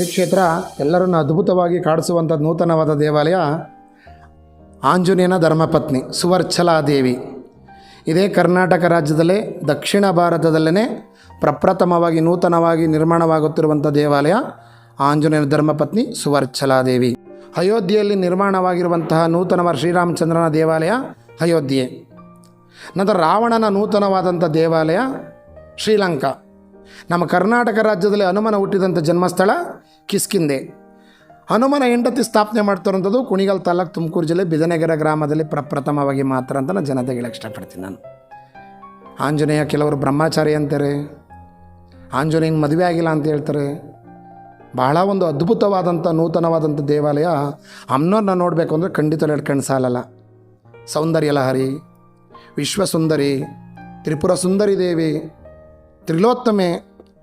ಶ್ರೀ ಕ್ಷೇತ್ರ ಎಲ್ಲರನ್ನು ಅದ್ಭುತವಾಗಿ ಕಾಡಿಸುವಂಥ ನೂತನವಾದ ದೇವಾಲಯ ಆಂಜನೇಯನ ಧರ್ಮಪತ್ನಿ ಸುವರ್ಚಲಾದೇವಿ ಇದೇ ಕರ್ನಾಟಕ ರಾಜ್ಯದಲ್ಲೇ ದಕ್ಷಿಣ ಭಾರತದಲ್ಲೇ ಪ್ರಪ್ರಥಮವಾಗಿ ನೂತನವಾಗಿ ನಿರ್ಮಾಣವಾಗುತ್ತಿರುವಂಥ ದೇವಾಲಯ ಆಂಜನೇಯನ ಧರ್ಮಪತ್ನಿ ಸುವರ್ಚಲಾದೇವಿ ಅಯೋಧ್ಯೆಯಲ್ಲಿ ನಿರ್ಮಾಣವಾಗಿರುವಂತಹ ನೂತನವಾದ ಶ್ರೀರಾಮಚಂದ್ರನ ದೇವಾಲಯ ಅಯೋಧ್ಯೆ. ನಂತರ ರಾವಣನ ನೂತನವಾದಂಥ ದೇವಾಲಯ ಶ್ರೀಲಂಕಾ. ನಮ್ಮ ಕರ್ನಾಟಕ ರಾಜ್ಯದಲ್ಲಿ ಹನುಮನ ಹುಟ್ಟಿದಂಥ ಜನ್ಮಸ್ಥಳ ಕಿಸ್ಕಿಂದೆ. ಹನುಮನ ಹೆಂಡತಿ ಸ್ಥಾಪನೆ ಮಾಡ್ತಿರೋಂಥದ್ದು ಕುಣಿಗಲ್ ತಾಲೂಕು ತುಮಕೂರು ಜಿಲ್ಲೆ ಬಿದನಗೆರೆ ಗ್ರಾಮದಲ್ಲಿ ಪ್ರಪ್ರಥಮವಾಗಿ ಮಾತ್ರ ಅಂತ ನಾನು ಜನತೆಗೆ ಹೇಳಕ್ಕೆ ಇಷ್ಟಪಡ್ತೀನಿ ನಾನು. ಆಂಜನೇಯ ಕೆಲವರು ಬ್ರಹ್ಮಚಾರಿ ಅಂತಾರೆ. ಆಂಜನೇಯನ ಮದುವೆ ಆಗಿಲ್ಲ ಅಂತ ಹೇಳ್ತಾರೆ. ಬಹಳ ಒಂದು ಅದ್ಭುತವಾದಂಥ ನೂತನವಾದಂಥ ದೇವಾಲಯ ಅಮ್ಮನವ್ರನ್ನ ನೋಡಬೇಕು ಅಂದರೆ ಖಂಡಿತ ಎರಡು ಕಣ್ಣು ಸಾಲಲ್ಲ. ಸೌಂದರ್ಯ ಲಹರಿ, ವಿಶ್ವಸುಂದರಿ ತ್ರಿಪುರ ಸುಂದರಿ ದೇವಿ, ತ್ರಿಲೋತ್ತಮೆ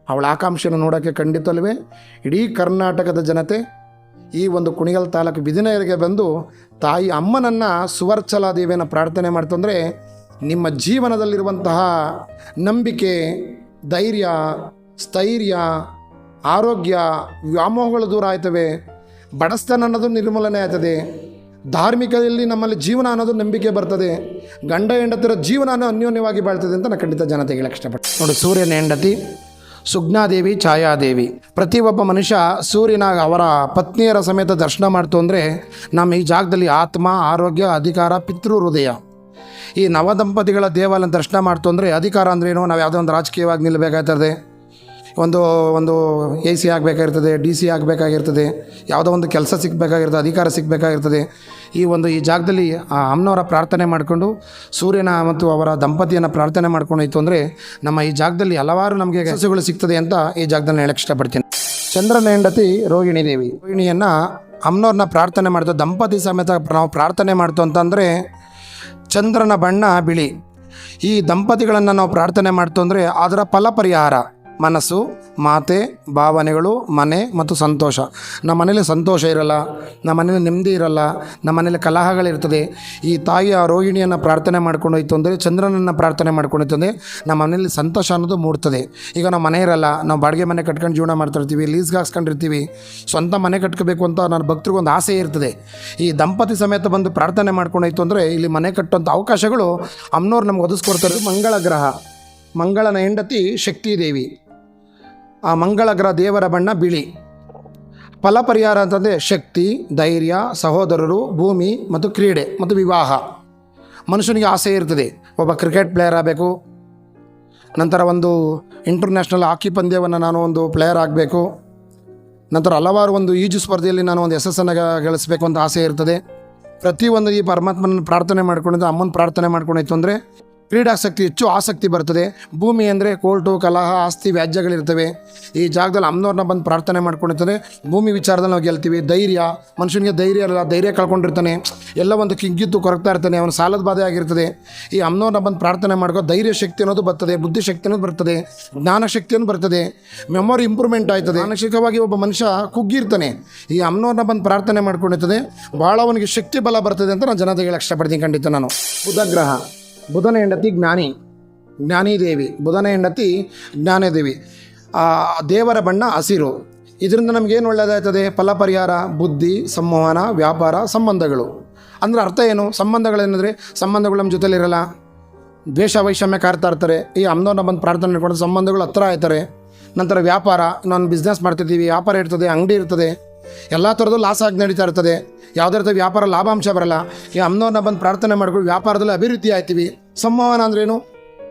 ಅವಳ ಆಕಾಂಕ್ಷೆಯನ್ನು ನೋಡೋಕ್ಕೆ ಖಂಡಿತಲ್ವೇ ಇಡೀ ಕರ್ನಾಟಕದ ಜನತೆ ಈ ಒಂದು ಕುಣಿಗಲ್ ತಾಲೂಕು ಬಿದಿನಗರಿಗೆ ಬಂದು ತಾಯಿ ಅಮ್ಮನನ್ನು ಸುವರ್ಚಲಾ ದೇವಿಯನ್ನು ಪ್ರಾರ್ಥನೆ ಮಾಡ್ತಂದರೆ ನಿಮ್ಮ ಜೀವನದಲ್ಲಿರುವಂತಹ ನಂಬಿಕೆ, ಧೈರ್ಯ, ಸ್ಥೈರ್ಯ, ಆರೋಗ್ಯ ವ್ಯಾಮೋಹಗಳು ದೂರ ಆಯ್ತವೆ. ಬಡಸ್ತನ ಅನ್ನೋದು ನಿರ್ಮೂಲನೆ ಆಯ್ತದೆ. ಧಾರ್ಮಿಕದಲ್ಲಿ ನಮ್ಮಲ್ಲಿ ಜೀವನ ಅನ್ನೋದು ನಂಬಿಕೆ ಬರ್ತದೆ. ಗಂಡ ಹೆಂಡತಿರ ಜೀವನ ಅನ್ಯೋನ್ಯವಾಗಿ ಬಾಳ್ತದೆ ಅಂತ ನಾನು ಖಂಡಿತ ಜನತೆಗೆ ನೋಡು ನೋಡಿ, ಸೂರ್ಯನ ಹೆಂಡತಿ ಸುಗ್ನಾದೇವಿ ಛಾಯಾದೇವಿ. ಪ್ರತಿಯೊಬ್ಬ ಮನುಷ್ಯ ಸೂರ್ಯನ ಅವರ ಪತ್ನಿಯರ ಸಮೇತ ದರ್ಶನ ಮಾಡ್ತು ಅಂದರೆ ನಮ್ಮ ಈ ಜಾಗದಲ್ಲಿ ಆತ್ಮ, ಆರೋಗ್ಯ, ಅಧಿಕಾರ, ಪಿತೃ ಹೃದಯ. ಈ ನವದಂಪತಿಗಳ ದೇವಾಲಯ ದರ್ಶನ ಮಾಡ್ತು ಅಂದರೆ ಅಧಿಕಾರ ಅಂದ್ರೇನು ನಾವು ಯಾವುದೋ ಒಂದು ರಾಜಕೀಯವಾಗಿ ನಿಲ್ಲಬೇಕಾಗ್ತದೆ ಒಂದು ಒಂದು ಎ ಸಿ ಆಗಬೇಕಾಗಿರ್ತದೆ, ಡಿ ಸಿ ಆಗಬೇಕಾಗಿರ್ತದೆ, ಯಾವುದೋ ಒಂದು ಕೆಲಸ ಸಿಗಬೇಕಾಗಿರ್ತದೆ, ಅಧಿಕಾರ ಸಿಗಬೇಕಾಗಿರ್ತದೆ. ಈ ಒಂದು, ಈ ಜಾಗದಲ್ಲಿ, ಆ ಅಮ್ಮನವರ ಪ್ರಾರ್ಥನೆ ಮಾಡಿಕೊಂಡು, ಸೂರ್ಯನ ಮತ್ತು ಅವರ ದಂಪತಿಯನ್ನು ಪ್ರಾರ್ಥನೆ ಮಾಡ್ಕೊಂಡು ಇತ್ತು ಅಂದರೆ, ನಮ್ಮ ಈ ಜಾಗದಲ್ಲಿ ಹಲವಾರು ನಮಗೆ ಕೆಲಸಗಳು ಸಿಗ್ತದೆ ಅಂತ ಈ ಜಾಗದಲ್ಲಿ ಹೇಳಕ್ಕೆ ಇಷ್ಟಪಡ್ತೀನಿ. ಚಂದ್ರನ ಹೆಂಡತಿ ರೋಹಿಣಿ ದೇವಿ. ರೋಹಿಣಿಯನ್ನು ಅಮ್ಮನವ್ರನ್ನ ಪ್ರಾರ್ಥನೆ ಮಾಡ್ತು ದಂಪತಿ ಸಮೇತ ನಾವು ಪ್ರಾರ್ಥನೆ ಮಾಡ್ತು ಅಂತಂದರೆ ಚಂದ್ರನ ಬಣ್ಣ ಬಿಳಿ. ಈ ದಂಪತಿಗಳನ್ನು ನಾವು ಪ್ರಾರ್ಥನೆ ಮಾಡ್ತು ಅಂದರೆ, ಅದರ ಫಲ ಪರಿಹಾರ. ಮನಸ್ಸು, ಮಾತೆ, ಭಾವನೆಗಳು, ಮನೆ ಮತ್ತು ಸಂತೋಷ. ನಮ್ಮ ಮನೇಲಿ ಸಂತೋಷ ಇರಲ್ಲ, ನಮ್ಮ ಮನೇಲಿ ನೆಮ್ಮದಿ ಇರಲ್ಲ, ನಮ್ಮ ಮನೇಲಿ ಕಲಹಗಳಿರ್ತದೆ ಈ ತಾಯಿಯ ರೋಹಿಣಿಯನ್ನು ಪ್ರಾರ್ಥನೆ ಮಾಡ್ಕೊಂಡು ಹೋಯ್ತು ಅಂದರೆ, ಚಂದ್ರನನ್ನು ಪ್ರಾರ್ಥನೆ ಮಾಡ್ಕೊಂಡು ಅಂದರೆ, ನಮ್ಮ ಮನೇಲಿ ಸಂತೋಷ ಅನ್ನೋದು ಮೂಡ್ತದೆ. ಈಗ ನಾವು ಮನೆ ಇರಲ್ಲ, ನಾವು ಬಾಡಿಗೆ ಮನೆ ಕಟ್ಕೊಂಡು ಜೀವನ ಮಾಡ್ತಿರ್ತೀವಿ ಲೀಸ್ಗೆ ಹಾಕ್ಸ್ಕೊಂಡಿರ್ತೀವಿ, ಸ್ವಂತ ಮನೆ ಕಟ್ಕೋಬೇಕು ಅಂತ ನನ್ನ ಭಕ್ತರಿಗೊಂದು ಆಸೆ ಇರ್ತದೆ. ಈ ದಂಪತಿ ಸಮೇತ ಬಂದು ಪ್ರಾರ್ಥನೆ ಮಾಡ್ಕೊಂಡೋಯ್ತು ಅಂದರೆ, ಇಲ್ಲಿ ಮನೆ ಕಟ್ಟುವಂಥ ಅವಕಾಶಗಳು ಅಮ್ಮನವ್ರು ನಮ್ಗೆ ಒದಗಿಸ್ಕೊಡ್ತಾರೆ ಮಂಗಳ ಗ್ರಹ. ಮಂಗಳನ ಹೆಂಡತಿ ಶಕ್ತಿ ದೇವಿ ಆ ಮಂಗಳ ಗ್ರಹ ದೇವರ ಬಣ್ಣ ಬಿಳಿ. ಫಲ ಪರಿಹಾರ ಅಂತಂದರೆ ಶಕ್ತಿ, ಧೈರ್ಯ, ಸಹೋದರರು, ಭೂಮಿ ಮತ್ತು ಕ್ರೀಡೆ ಮತ್ತು ವಿವಾಹ. ಮನುಷ್ಯನಿಗೆ ಆಸೆ ಇರ್ತದೆ. ಒಬ್ಬ ಕ್ರಿಕೆಟ್ ಪ್ಲೇಯರ್ ಆಗಬೇಕು. ನಂತರ ಒಂದು ಇಂಟರ್ನ್ಯಾಷನಲ್ ಹಾಕಿ ಪಂದ್ಯವನ್ನು ನಾನು ಒಂದು ಪ್ಲೇಯರ್ ಆಗಬೇಕು. ನಂತರ ಹಲವಾರು ಒಂದು ಈಜು ಸ್ಪರ್ಧೆಯಲ್ಲಿ ನಾನು ಒಂದು ಯಶಸ್ಸನ್ನು ಗಳಿಸಬೇಕು ಅಂತ ಆಸೆ ಇರ್ತದೆ. ಪ್ರತಿಯೊಂದು ಈ ಪರಮಾತ್ಮನ ಪ್ರಾರ್ಥನೆ ಮಾಡ್ಕೊಂಡಿದ್ದು ಅಮ್ಮನ ಪ್ರಾರ್ಥನೆ ಮಾಡ್ಕೊಂಡಿತ್ತು ಅಂದರೆ ಕ್ರೀಡಾಸಕ್ತಿ ಹೆಚ್ಚು ಆಸಕ್ತಿ ಬರ್ತದೆ. ಭೂಮಿ ಅಂದರೆ ಕೋರ್ಟು, ಕಲಹ, ಆಸ್ತಿ, ವ್ಯಾಜ್ಯಗಳಿರ್ತವೆ. ಈ ಜಾಗದಲ್ಲಿ ಅಮ್ಮನವ್ರನ್ನ ಬಂದು ಪ್ರಾರ್ಥನೆ ಮಾಡ್ಕೊಂಡಿರ್ತದೆ ಭೂಮಿ ವಿಚಾರದಲ್ಲಿ ನಾವು ಗೆಲ್ತೀವಿ ಧೈರ್ಯ. ಮನುಷ್ಯನಿಗೆ ಧೈರ್ಯ ಇರಲ್ಲ ಧೈರ್ಯ ಕಳ್ಕೊಂಡಿರ್ತಾನೆ. ಎಲ್ಲ ಒಂದು ಕಿಂಗಿತ್ತು ಕೊರಗ್ತಾ ಇರ್ತಾನೆ, ಅವನ ಸಾಲದ ಬಾಧೆ ಆಗಿರ್ತದೆ. ಈ ಅಮ್ಮನವ್ರನ್ನ ಬಂದು ಪ್ರಾರ್ಥನೆ ಮಾಡ್ಕೋ ಧೈರ್ಯ ಶಕ್ತಿ ಅನ್ನೋದು ಬರ್ತದೆ, ಬುದ್ಧಿ ಶಕ್ತಿ ಅನ್ನೋದು ಬರ್ತದೆ, ಜ್ಞಾನ ಶಕ್ತಿಯನ್ನು ಬರ್ತದೆ. ಮೆಮೊರಿ ಇಂಪ್ರೂವ್ಮೆಂಟ್ ಆಯ್ತದೆ. ಮಾನಸಿಕವಾಗಿ ಒಬ್ಬ ಮನುಷ್ಯ ಕುಗ್ಗಿರ್ತಾನೆ. ಈ ಅಮ್ಮನವ್ರನ್ನ ಬಂದು ಪ್ರಾರ್ಥನೆ ಮಾಡ್ಕೊಂಡಿರ್ತದೆ. ಭಾಳ ಅವನಿಗೆ ಶಕ್ತಿ ಬಲ ಬರ್ತದೆ ಅಂತ ನಾನು ಜನತೆಗೆ ಹೇಳಕ್ಕೆ ಇಷ್ಟಪಡ್ತೀನಿ ಖಂಡಿತ ನಾನು. ಬುಧ ಗ್ರಹ. ಬುಧನ ಹೆಂಡತಿ ಜ್ಞಾನಿ ಜ್ಞಾನಿದೇವಿ ಬುಧನ ಹೆಂಡತಿ ಜ್ಞಾನದೇವಿ ಆ, ದೇವರ ಬಣ್ಣ ಹಸಿರು. ಇದರಿಂದ ನಮಗೇನು ಒಳ್ಳೆಯದಾಗ್ತದೆ ಫಲ ಪರಿಹಾರ, ಬುದ್ಧಿ, ಸಂವಹನ, ವ್ಯಾಪಾರ, ಸಂಬಂಧಗಳು. ಅಂದರೆ ಅರ್ಥ ಏನು? ಸಂಬಂಧಗಳೇನೆಂದರೆ ಸಂಬಂಧಗಳು ನಮ್ಮ ಜೊತೆಲಿರಲ್ಲ ದ್ವೇಷ, ವೈಷಮ್ಯ ಕಾರ್ತಾ ಇರ್ತಾರೆ. ಈ ಅಮ್ಮನ ಬಂದು ಪ್ರಾರ್ಥನೆ ಮಾಡ್ಕೊಂಡು ಸಂಬಂಧಗಳು ಹತ್ರ ಆಯ್ತಾರೆ. ನಂತರ ವ್ಯಾಪಾರ ನಾನು ಬಿಸ್ನೆಸ್ ಮಾಡ್ತಿದ್ದೀವಿ, ವ್ಯಾಪಾರ ಇರ್ತದೆ, ಅಂಗಡಿ ಇರ್ತದೆ. ಎಲ್ಲ ಥರದ್ದು ಲಾಸ್ ಆಗಿ ನಡೀತಾ ಇರ್ತದೆ. ಯಾವುದೇ ರೀತಿ ವ್ಯಾಪಾರ ಲಾಭಾಂಶ ಬರಲ್ಲ. ಈ ಅಮ್ಮನವ್ರನ್ನ ಬಂದು ಪ್ರಾರ್ಥನೆ ಮಾಡ್ಕೊಂಡು ವ್ಯಾಪಾರದಲ್ಲಿ ಅಭಿವೃದ್ಧಿ ಆಯ್ತೀವಿ. ಸಂವಹನ ಅಂದ್ರೇನು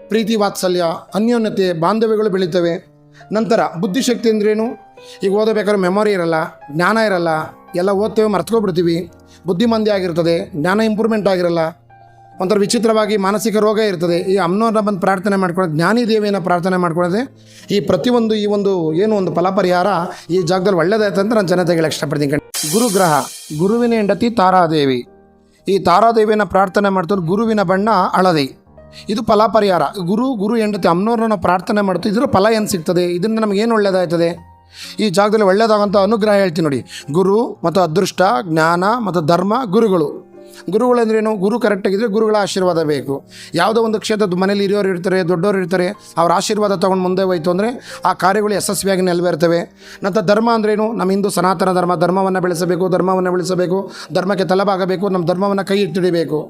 ಪ್ರೀತಿ, ವಾತ್ಸಲ್ಯ, ಅನ್ಯೋನ್ಯತೆ, ಬಾಂಧವ್ಯಗಳು ಬೆಳೀತವೆ. ನಂತರ ಬುದ್ಧಿಶಕ್ತಿ ಅಂದ್ರೇನು ಈಗ ಓದಬೇಕಾದ್ರೆ ಮೆಮೊರಿ ಇರಲ್ಲ, ಜ್ಞಾನ ಇರಲ್ಲ, ಎಲ್ಲ ಓದ್ತೇವೆ ಮರ್ತ್ಕೊಬಿಡ್ತೀವಿ. ಬುದ್ಧಿಮಂದಿ ಆಗಿರ್ತದೆ, ಜ್ಞಾನ ಇಂಪ್ರೂವ್ಮೆಂಟ್ ಆಗಿರಲ್ಲ. ಒಂಥರ ವಿಚಿತ್ರವಾಗಿ ಮಾನಸಿಕ ರೋಗ ಇರ್ತದೆ. ಈ ಅಮ್ಮನವ್ರನ್ನ ಬಂದು ಪ್ರಾರ್ಥನೆ ಮಾಡ್ಕೊಳ್ಳೋದು ಜ್ಞಾನಿ ದೇವಿಯನ್ನು ಪ್ರಾರ್ಥನೆ ಮಾಡ್ಕೊಳ್ಳೋದೆ ಈ ಪ್ರತಿಯೊಂದು, ಈ ಒಂದು, ಏನು ಒಂದು ಫಲಪರಿಹಾರ ಈ ಜಾಗದಲ್ಲಿ ಒಳ್ಳೇದಾಯ್ತು ಅಂತ ನಾನು ಜನತೆಗೆ ಹೇಳಕ್ಕೆ ಗುರು ಗುರುಗ್ರಹ, ಗುರುವಿನ ಹೆಂಡತಿ ತಾರಾದೇವಿ. ಈ ತಾರಾದೇವಿಯನ್ನು ಪ್ರಾರ್ಥನೆ ಮಾಡ್ತಾರೆ ಗುರುವಿನ ಬಣ್ಣ ಹಳದಿ. ಇದು ಫಲಪರಿಹಾರ. ಗುರು ಗುರು, ಹೆಂಡತಿ ಅಮ್ಮನವ್ರನ್ನ ಪ್ರಾರ್ಥನೆ ಮಾಡ್ತು ಇದರ ಫಲ ಏನು ಸಿಗ್ತದೆ? ಇದರಿಂದ ನಮಗೆ ಏನು ಒಳ್ಳೆಯದಾಯ್ತದೆ ಈ ಜಾಗದಲ್ಲಿ ಒಳ್ಳೆಯದಾಗಂಥ ಅನುಗ್ರಹ ಹೇಳ್ತೀನಿ ನೋಡಿ. ಗುರು ಮತ್ತು ಅದೃಷ್ಟ, ಜ್ಞಾನ ಮತ್ತು ಧರ್ಮ, ಗುರುಗಳು. ಗುರುಗಳಂದ್ರೇನು? ಗುರು ಕರೆಕ್ಟಾಗಿದ್ದರೆ ಗುರುಗಳ ಆಶೀರ್ವಾದ ಬೇಕು. ಯಾವುದೋ ಒಂದು ಕ್ಷೇತ್ರದ ಮನೇಲಿ ಹಿರಿಯೋರು ಇರ್ತಾರೆ, ದೊಡ್ಡವರು ಇರ್ತಾರೆ, ಅವ್ರ ಆಶೀರ್ವಾದ ತೊಗೊಂಡು ಮುಂದೆ ಹೋಯ್ತು ಅಂದರೆ ಆ ಕಾರ್ಯಗಳು ಯಶಸ್ವಿಯಾಗಿ ನೆಲವೇರ್ತವೆ. ನಂತರ ಧರ್ಮ ಅಂದ್ರೇನು? ನಮ್ಮ ಹಿಂದೂ ಸನಾತನ ಧರ್ಮ, ಧರ್ಮವನ್ನು ಬೆಳೆಸಬೇಕು ಧರ್ಮವನ್ನು ಬೆಳೆಸಬೇಕು, ಧರ್ಮಕ್ಕೆ ತಲಬಾಗಬೇಕು ನಮ್ಮ ಧರ್ಮವನ್ನು ಕೈ ಹಿಡಿಬೇಕು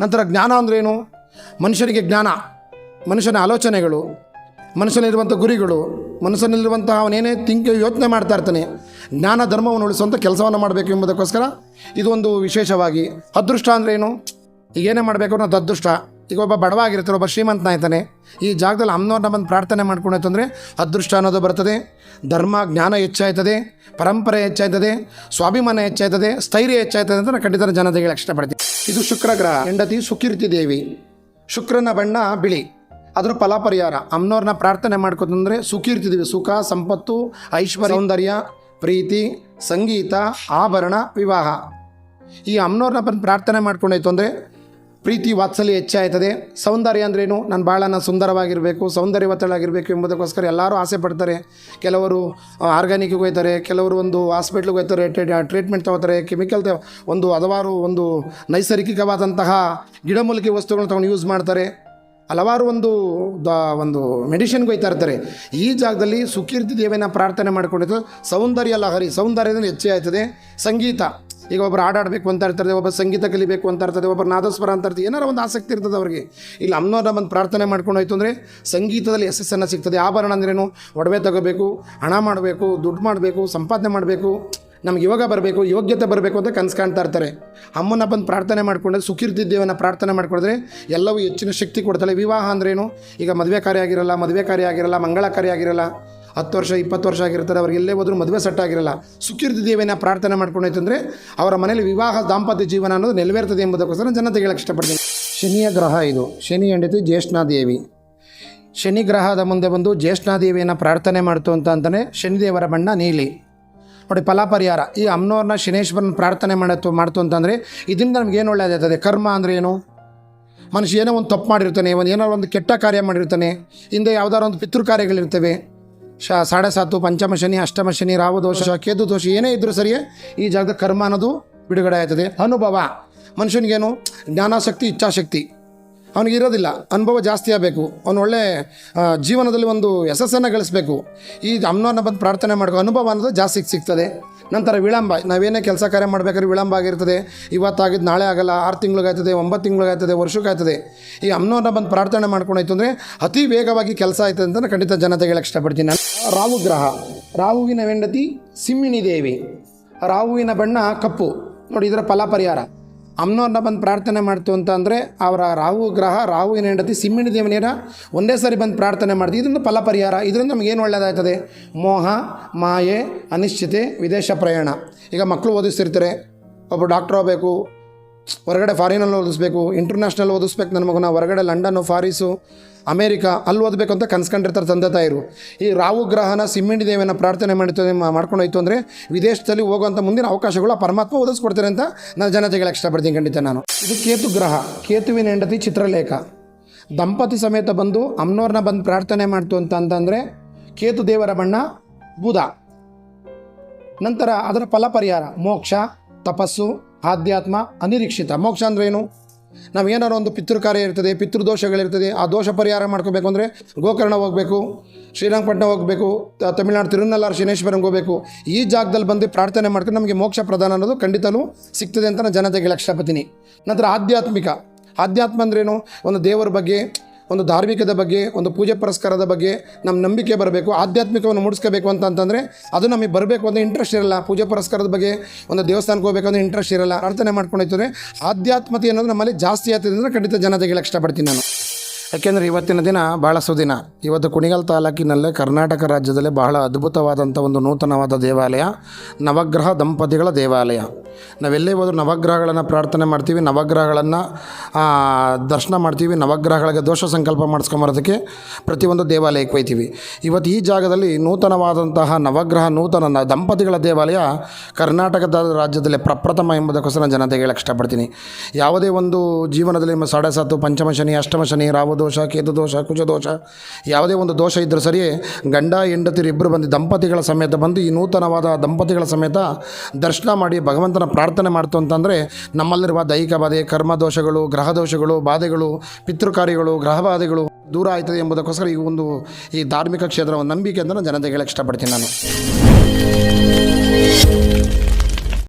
ನಂತರ ಜ್ಞಾನ ಅಂದ್ರೇನು? ಮನುಷ್ಯನಿಗೆ ಜ್ಞಾನ, ಮನುಷ್ಯನ ಆಲೋಚನೆಗಳು. ಮನುಷ್ಯನಲ್ಲಿರುವಂಥ ಗುರಿಗಳು ಮನುಷ್ಯನಲ್ಲಿರುವಂತಹ ಅವನೇನೇ ತಿಂಕ್ ಯೋಚನೆ ಮಾಡ್ತಾ ಇರ್ತಾನೆ, ಜ್ಞಾನ ಧರ್ಮವನ್ನು ಉಳಿಸುವಂಥ ಕೆಲಸವನ್ನು ಮಾಡಬೇಕು ಎಂಬುದಕ್ಕೋಸ್ಕರ ಇದೊಂದು ವಿಶೇಷವಾಗಿ. ಅದೃಷ್ಟ ಅಂದರೆ ಏನು? ಈಗ ಏನೇ ಮಾಡಬೇಕು ಅನ್ನೋದು ಅದೃಷ್ಟ. ಈಗ ಒಬ್ಬ ಬಡವ ಆಗಿರ್ತಾರೆ ಒಬ್ಬ ಶ್ರೀಮಂತನಾಯ್ತಾನೆ ಈ ಜಾಗದಲ್ಲಿ ಅಮ್ಮನವ್ರನ್ನ ಬಂದು ಪ್ರಾರ್ಥನೆ ಮಾಡ್ಕೊಂಡಾಯ್ತು ಅಂದರೆ ಅದೃಷ್ಟ ಅನ್ನೋದು ಬರ್ತದೆ. ಧರ್ಮ, ಜ್ಞಾನ ಹೆಚ್ಚಾಯ್ತದೆ, ಪರಂಪರೆ ಹೆಚ್ಚಾಯ್ತದೆ, ಸ್ವಾಭಿಮಾನ ಹೆಚ್ಚಾಯ್ತದೆ, ಸ್ಥೈರ್ಯ ಹೆಚ್ಚಾಯ್ತದೆ ಅಂತ ನಾನು ಖಂಡಿತ ಜನತೆಗೆ ಇಷ್ಟಪಡ್ತೀನಿ. ಇದು ಶುಕ್ರ ಗ್ರಹ ಹೆಂಡತಿ ಸುಕೀರ್ತಿ ದೇವಿ. ಶುಕ್ರನ ಬಣ್ಣ ಬಿಳಿ. ಅದ್ರ ಫಲ ಪರಿಹಾರ ಅಮ್ಮನವ್ರನ್ನ ಪ್ರಾರ್ಥನೆ ಮಾಡ್ಕೊತಂದ್ರೆ ಸುಖೀರ್ತಿದ್ದೀವಿ ಸುಖ, ಸಂಪತ್ತು, ಐಶ್ವರ್ಯ, ಸೌಂದರ್ಯ, ಪ್ರೀತಿ, ಸಂಗೀತ, ಆಭರಣ, ವಿವಾಹ. ಈ ಅಮ್ಮನವ್ರನ್ನ ಬಂದು ಪ್ರಾರ್ಥನೆ ಮಾಡ್ಕೊಂಡಾಯ್ತು ಅಂದರೆ ಪ್ರೀತಿ ವಾತ್ಸಲ್ಯ ಹೆಚ್ಚಾಯ್ತದೆ. ಸೌಂದರ್ಯ ಅಂದ್ರೇನು? ನಾನು ಬಾಳನ್ನ ಸುಂದರವಾಗಿರಬೇಕು ಸೌಂದರ್ಯವತ್ತಳಾಗಿರಬೇಕು ಎಂಬುದಕ್ಕೋಸ್ಕರ ಎಲ್ಲರೂ ಆಸೆ ಪಡ್ತಾರೆ. ಕೆಲವರು ಆರ್ಗ್ಯಾನಿಕ್ಗೆ ಹೋಗ್ತಾರೆ, ಕೆಲವರು ಒಂದು ಹಾಸ್ಪಿಟ್ಲಿಗೆ ಹೋಗ್ತಾರೆ ಟ್ರೀಟ್ಮೆಂಟ್ ತಗೋತಾರೆ, ಕೆಮಿಕಲ್ ಒಂದು ಹಲವಾರು ಒಂದು ನೈಸರ್ಗಿಕವಾದಂತಹ ಗಿಡಮೂಲಿಕೆ ವಸ್ತುಗಳನ್ನ ತಗೊಂಡು ಯೂಸ್ ಮಾಡ್ತಾರೆ. ಹಲವಾರು ಒಂದು ದ ಒಂದು ಮೆಡಿಷನ್ಗೆ ಹೋಯ್ತಾ ಇರ್ತಾರೆ ಈ ಜಾಗದಲ್ಲಿ ಸುಕೀರ್ತಿ ದೇವಿನ ಪ್ರಾರ್ಥನೆ ಮಾಡ್ಕೊಂಡಿದ್ದು, ಸೌಂದರ್ಯ ಲಹರಿ ಸೌಂದರ್ಯದಿಂದ ಹೆಚ್ಚೇ ಆಯ್ತದೆ. ಸಂಗೀತ, ಈಗ ಒಬ್ಬರು ಹಾಡಾಡಬೇಕು ಅಂತ ಇರ್ತಾರೆ ಒಬ್ಬ ಸಂಗೀತ ಕಲಿಬೇಕು ಅಂತ ಇರ್ತದೆ ಒಬ್ಬರು ನಾದಸ್ವರ ಅಂತ ಇರ್ತದೆ ಏನಾರ ಒಂದು ಆಸಕ್ತಿ ಇರ್ತದೆ ಅವ್ರಿಗೆ. ಇಲ್ಲಿ ಅಮ್ಮನ ಬಂದು ಪ್ರಾರ್ಥನೆ ಮಾಡ್ಕೊಂಡು ಹೋಯ್ತು ಅಂದರೆ ಸಂಗೀತದಲ್ಲಿ ಯಶಸ್ಸನ್ನು ಸಿಗ್ತದೆ. ಆಭರಣ ಅಂದ್ರೇನು? ಒಡವೆ ತಗೋಬೇಕು, ಹಣ ಮಾಡಬೇಕು, ದುಡ್ಡು ಮಾಡಬೇಕು, ಸಂಪಾದನೆ ಮಾಡಬೇಕು. ನಮ್ಗೆ ಯೋಗ ಬರಬೇಕು, ಯೋಗ್ಯತೆ ಬರಬೇಕು ಅಂತ ಕನಸು ಕಾಣ್ತಾ ಇರ್ತಾರೆ. ಅಮ್ಮನ ಬಂದು ಪ್ರಾರ್ಥನೆ ಮಾಡ್ಕೊಂಡ್ರೆ ದೇವನ ಪ್ರಾರ್ಥನೆ ಮಾಡಿಕೊಂಡ್ರೆ ಎಲ್ಲವೂ ಹೆಚ್ಚಿನ ಶಕ್ತಿ ಕೊಡ್ತಾಳೆ ವಿವಾಹ ಅಂದ್ರೇನು ಈಗ ಮದುವೆ ಕಾರ್ಯ ಆಗಿರಲ್ಲ, ಮದುವೆ ಕಾರ್ಯ ಆಗಿರಲ್ಲ, ಮಂಗಳ ಕಾರ್ಯ ಆಗಿರಲ್ಲ, ಹತ್ತು ವರ್ಷ, ಇಪ್ಪತ್ತು ವರ್ಷ ಆಗಿರ್ತಾರೆ, ಅವ್ರಿಗೆ ಎಲ್ಲೇ ಹೋದ್ರೂ ಮದುವೆ ಸೆಟ್ ಆಗಿರಲ್ಲ. ಸುಕೀರ್ತಿ ದೇವಿನ ಪ್ರಾರ್ಥನೆ ಮಾಡ್ಕೊಂಡೈತಂದರೆ ಅವರ ಮನೇಲಿ ವಿವಾಹ ದಾಂಪತ್ಯ ಜೀವನ ಅನ್ನೋದು ನೆಲವೇರ್ತದೆ ಎಂಬುದಕ್ಕೋಸ್ಕರ ಜನ ಹೇಳಕ್ಕೆ ಇಷ್ಟಪಡ್ತೀನಿ. ಶನಿಯ ಗ್ರಹ ಇದು. ಶನಿ ಹೆಂಡತಿ ಜ್ಯೇಷ್ಠಾದೇವಿ ಶನಿ ಗ್ರಹದ ಮುಂದೆ ಬಂದು ಜ್ಯೇಷ್ಠಾದೇವಿಯನ್ನು ಪ್ರಾರ್ಥನೆ ಮಾಡ್ತು ಅಂತ ಅಂತಲೇ ಶನಿದೇವರ ಬಣ್ಣ ನೀಲಿ. ನೋಡಿ ಫಲ ಪರಿಹಾರ ಈ ಅಮ್ಮನವ್ರನ್ನ ಶನೇಶ್ವರನ ಪ್ರಾರ್ಥನೆ ಮಾಡತ್ತು ಮಾಡ್ತು ಅಂತಂದರೆ ಇದರಿಂದ ನಮ್ಗೆ ಏನು ಒಳ್ಳೆಯದಾಗ್ತದೆ ಕರ್ಮ ಅಂದರೆ ಏನು? ಮನುಷ್ಯ ಏನೋ ಒಂದು ತಪ್ಪು ಮಾಡಿರ್ತಾನೆ, ಒಂದು ಏನೋ ಒಂದು ಕೆಟ್ಟ ಕಾರ್ಯ ಮಾಡಿರ್ತಾನೆ, ಹಿಂದೆ ಯಾವುದಾದ್ರು ಒಂದು ಪಿತೃ ಕಾರ್ಯಗಳಿರ್ತವೆ. ಶ, ಸಾಡೆ ಸಾತು, ಪಂಚಮ ಶನಿ, ಅಷ್ಟಮ ಶನಿ ರಾವು ದೋಷ ಕೇದು ದೋಷ, ಏನೇ ಇದ್ದರೂ ಸರಿಯೇ ಈ ಜಾಗದ ಕರ್ಮ ಅನ್ನೋದು ಬಿಡುಗಡೆ ಆಯ್ತದೆ ಅನುಭವ. ಮನುಷ್ಯನಿಗೇನು ಜ್ಞಾನಾಸಕ್ತಿ, ಇಚ್ಛಾಶಕ್ತಿ. ಅವನಿಗೆ ಇರೋದಿಲ್ಲ. ಅನುಭವ ಜಾಸ್ತಿ ಆಗಬೇಕು. ಅವನು ಒಳ್ಳೆ ಜೀವನದಲ್ಲಿ ಒಂದು ಯಶಸ್ಸನ್ನು ಗಳಿಸಬೇಕು. ಈ ಅಮ್ಮನವ್ರನ್ನ ಬಂದು ಪ್ರಾರ್ಥನೆ ಮಾಡ್ಕೋ, ಅನುಭವ ಅನ್ನೋದು ಜಾಸ್ತಿ ಸಿಗ್ತದೆ. ನಂತರ ವಿಳಂಬ. ನಾವೇನೇ ಕೆಲಸ ಕಾರ್ಯ ಮಾಡಬೇಕಾದ್ರೆ ವಿಳಂಬ ಆಗಿರ್ತದೆ. ಇವತ್ತಾಗಿದ್ದು ನಾಳೆ ಆಗಲ್ಲ, ಆರು ತಿಂಗಳಿಗಾಯ್ತದೆ ಒಂಬತ್ತು ತಿಂಗಳಿಗಾಯ್ತದೆ ವರ್ಷಕ್ಕಾಯ್ತದೆ ಈ ಅಮ್ಮನವ್ರನ್ನ ಬಂದು ಪ್ರಾರ್ಥನೆ ಮಾಡ್ಕೊಂಡಾಯ್ತು ಅಂದರೆ ಅತಿ ವೇಗವಾಗಿ ಕೆಲಸ ಆಯ್ತದೆ ಅಂತ ಖಂಡಿತ ಜನತೆ ಹೇಳಕ್ಕೆ ಇಷ್ಟಪಡ್ತೀನಿ ನಾನು. ರಾಹು ಗ್ರಹ. ರಾಹುವಿನ ಹೆಂಡತಿ ಸಿಮ್ಮಿಣಿ ದೇವಿ. ರಾಹುವಿನ ಬಣ್ಣ ಕಪ್ಪು. ನೋಡಿ, ಇದರ ಫಲ ಪರಿಹಾರ. ಅಮ್ಮನವ್ರನ್ನ ಬಂದು ಪ್ರಾರ್ಥನೆ ಮಾಡ್ತು ಅಂತ ಅಂದರೆ ಅವರ ರಾಹು ಗ್ರಹ ರಾಹುವಿನ ಹೆಂಡತಿ ಸಿಮ್ಮಿಣಿ ದೇವನೇನ ಒಂದೇ ಸಾರಿ ಬಂದು ಪ್ರಾರ್ಥನೆ ಮಾಡ್ತೀವಿ. ಇದರಿಂದ ಫಲ ಪರಿಹಾರ. ಇದರಿಂದ ನಮಗೇನು ಒಳ್ಳೆಯದಾಗ್ತದೆ ಮೋಹ, ಮಾಯೆ, ಅನಿಶ್ಚಿತೆ, ವಿದೇಶ ಪ್ರಯಾಣ. ಈಗ ಮಕ್ಕಳು ಓದಿಸ್ತಿರ್ತಾರೆ. ಒಬ್ಬರು ಡಾಕ್ಟ್ರ್ ಆಗಬೇಕು, ಹೊರಗಡೆ ಫಾರಿನಲ್ಲಿ ಓದಿಸ್ಬೇಕು ಇಂಟರ್ನ್ಯಾಷನಲ್ ಓದಿಸ್ಬೇಕು. ನನ್ನ ಮಗನ ಹೊರಗಡೆ ಲಂಡನ್ನು ಫಾರಿಸು ಅಮೇರಿಕಾ ಅಲ್ಲಿ ಓದಬೇಕು ಅಂತ ಕನ್ಸ್ಕೊಂಡಿರ್ತಾರೆ ತಂದೆ ತಾಯಿರು. ಈ ರಾಹು ಗ್ರಹನ ಸಿಮ್ಮಿಂಡಿ ದೇವಿನ ಪ್ರಾರ್ಥನೆ ಮಾಡಿತು ಮಾಡ್ಕೊಂಡೋಯ್ತು ಅಂದರೆ ವಿದೇಶದಲ್ಲಿ ಹೋಗುವಂಥ ಮುಂದಿನ ಅವಕಾಶಗಳು ಪರಮಾತ್ಮ ಓದಿಸ್ಕೊಡ್ತಾರೆ ಅಂತ ನಾನು ಜನತೆಗೆ ಹೇಳಕ್ಕೆ ಇಷ್ಟಪಡ್ತೀನಿ, ಖಂಡಿತ ನಾನು. ಇದು ಕೇತು ಗ್ರಹ, ಕೇತುವಿನ ಹೆಂಡತಿ ಚಿತ್ರಲೇಖ. ದಂಪತಿ ಸಮೇತ ಬಂದು ಅಮ್ನೋರ್ನ ಬಂದು ಪ್ರಾರ್ಥನೆ ಮಾಡ್ತು ಅಂತ ಅಂತಂದರೆ ಕೇತು ದೇವರ ಬಣ್ಣ ಬುಧ. ನಂತರ ಅದರ ಫಲ ಪರಿಹಾರ, ಮೋಕ್ಷ, ತಪಸ್ಸು, ಆಧ್ಯಾತ್ಮ, ಅನಿರೀಕ್ಷಿತ. ಮೋಕ್ಷ ಅಂದ್ರೆ ಏನು? ನಾವೇನಾರು ಒಂದು ಪಿತೃ ಕಾರ್ಯ ಇರ್ತದೆ, ಪಿತೃದೋಷಗಳಿರ್ತದೆ, ಆ ದೋಷ ಪರಿಹಾರ ಮಾಡ್ಕೋಬೇಕು ಅಂದರೆ ಗೋಕರ್ಣ ಹೋಗಬೇಕು, ಶ್ರೀರಂಗಪಟ್ಟಣ ಹೋಗಬೇಕು ತಮಿಳ್ನಾಡು ತಿರುನಲ್ಲಾರು ಶನೇಶ್ವರಂಗೆ ಹೋಗಬೇಕು. ಈ ಜಾಗದಲ್ಲಿ ಬಂದು ಪ್ರಾರ್ಥನೆ ಮಾಡ್ಕೊಂಡು ನಮಗೆ ಮೋಕ್ಷ ಪ್ರದಾನ ಅನ್ನೋದು ಖಂಡಿತಲೂ ಸಿಗ್ತದೆ ಅಂತ ನಾನು ಜನತೆಗೆ ಲಕ್ಷಪತಿನಿ ನಂತರ ಆಧ್ಯಾತ್ಮಿಕ. ಆಧ್ಯಾತ್ಮ ಅಂದ್ರೇನು? ಒಂದು ದೇವರ ಬಗ್ಗೆ ಒಂದು ಧಾರ್ಮಿಕದ ಬಗ್ಗೆ, ಒಂದು ಪೂಜೆ ಪುರಸ್ಕಾರದ ಬಗ್ಗೆ ನಮ್ಮ ನಂಬಿಕೆ ಬರಬೇಕು, ಆಧ್ಯಾತ್ಮಿಕವನ್ನು ಮೂಡಿಸ್ಕೋಬೇಕು ಅಂತ ಅಂತಂದರೆ ಅದು ನಮಗೆ ಬರಬೇಕು ಅಂತ ಇಂಟ್ರೆಸ್ಟ್ ಇರಲ್ಲ. ಪೂಜೆ ಪುರಸ್ಕಾರದ ಬಗ್ಗೆ, ಒಂದು ದೇವಸ್ಥಾನಕ್ಕೆ ಹೋಗಬೇಕು ಅಂದರೆ ಇಂಟ್ರೆಸ್ಟ್ ಇರಲ್ಲ. ಪ್ರಾರ್ಥನೆ ಮಾಡ್ಕೊಂಡೈತಂದರೆ ಆಧ್ಯಾತ್ಮತೆ ಅನ್ನೋದು ನಮ್ಮಲ್ಲಿ ಜಾಸ್ತಿ ಆಗ್ತದೆ ಅಂದರೆ ಖಂಡಿತ ಜನ ತೆಗೆಯಲು ಇಷ್ಟಪಡ್ತೀನಿ ನಾನು. ಯಾಕೆಂದರೆ ಇವತ್ತಿನ ದಿನ ಬಹಳ ಸುದಿನ. ಇವತ್ತು ಕುಣಿಗಲ್ ತಾಲೂಕಿನಲ್ಲೇ ಕರ್ನಾಟಕ ರಾಜ್ಯದಲ್ಲೇ ಬಹಳ ಅದ್ಭುತವಾದಂಥ ಒಂದು ನೂತನವಾದ ದೇವಾಲಯ, ನವಗ್ರಹ ದಂಪತಿಗಳ ದೇವಾಲಯ. ನಾವೆಲ್ಲೇ ಹೋದರೂ ನವಗ್ರಹಗಳನ್ನು ಪ್ರಾರ್ಥನೆ ಮಾಡ್ತೀವಿ, ನವಗ್ರಹಗಳನ್ನು ದರ್ಶನ ಮಾಡ್ತೀವಿ, ನವಗ್ರಹಗಳಿಗೆ ದೋಷ ಸಂಕಲ್ಪ ಮಾಡಿಸ್ಕೊಂಬರೋದಕ್ಕೆ ಪ್ರತಿಯೊಂದು ದೇವಾಲಯಕ್ಕೆ ಹೋಯ್ತೀವಿ. ಇವತ್ತು ಈ ಜಾಗದಲ್ಲಿ ನೂತನವಾದಂತಹ ನವಗ್ರಹ ನೂತನ ದಂಪತಿಗಳ ದೇವಾಲಯ ಕರ್ನಾಟಕದ ರಾಜ್ಯದಲ್ಲೇ ಪ್ರಪ್ರಥಮ ಎಂಬುದಕ್ಕೋಸ್ಕರ ಜನತೆಗೆ ಹೇಳಕ್ಕೆ ಇಷ್ಟಪಡ್ತೀನಿ. ಯಾವುದೇ ಒಂದು ಜೀವನದಲ್ಲಿ ಸಾಡೆ ಸಾತು ಪಂಚಮ ಶನಿ, ಅಷ್ಟಮ ಶನಿ ರಾವು ದೋಷ, ಕೇತು ದೋಷ, ಕುಜ ದೋಷ, ಯಾವುದೇ ಒಂದು ದೋಷ ಇದ್ದರೂ ಸರಿ ಗಂಡ ಹೆಂಡತಿರಿಬ್ಬರು ಬಂದು ದಂಪತಿಗಳ ಸಮೇತ ಬಂದು ಈ ನೂತನವಾದ ದಂಪತಿಗಳ ಸಮೇತ ದರ್ಶನ ಮಾಡಿ ಭಗವಂತನ ಪ್ರಾರ್ಥನೆ ಮಾಡ್ತು ಅಂತಂದರೆ ನಮ್ಮಲ್ಲಿರುವ ದೈಹಿಕ ಬಾಧೆ, ಕರ್ಮ ದೋಷಗಳು, ಗ್ರಹ ದೋಷಗಳು, ಬಾಧೆಗಳು, ಪಿತೃಕಾರ್ಯಗಳು ಗ್ರಹಬಾಧೆಗಳು ದೂರ ಆಯ್ತದೆ ಎಂಬುದಕ್ಕೋಸ್ಕರ ಈ ಒಂದು ಈ ಧಾರ್ಮಿಕ ಕ್ಷೇತ್ರ ಒಂದು ನಂಬಿಕೆ ಅಂತ ನಾನು ಜನತೆಗೆ ಇಷ್ಟಪಡ್ತೀನಿ ನಾನು.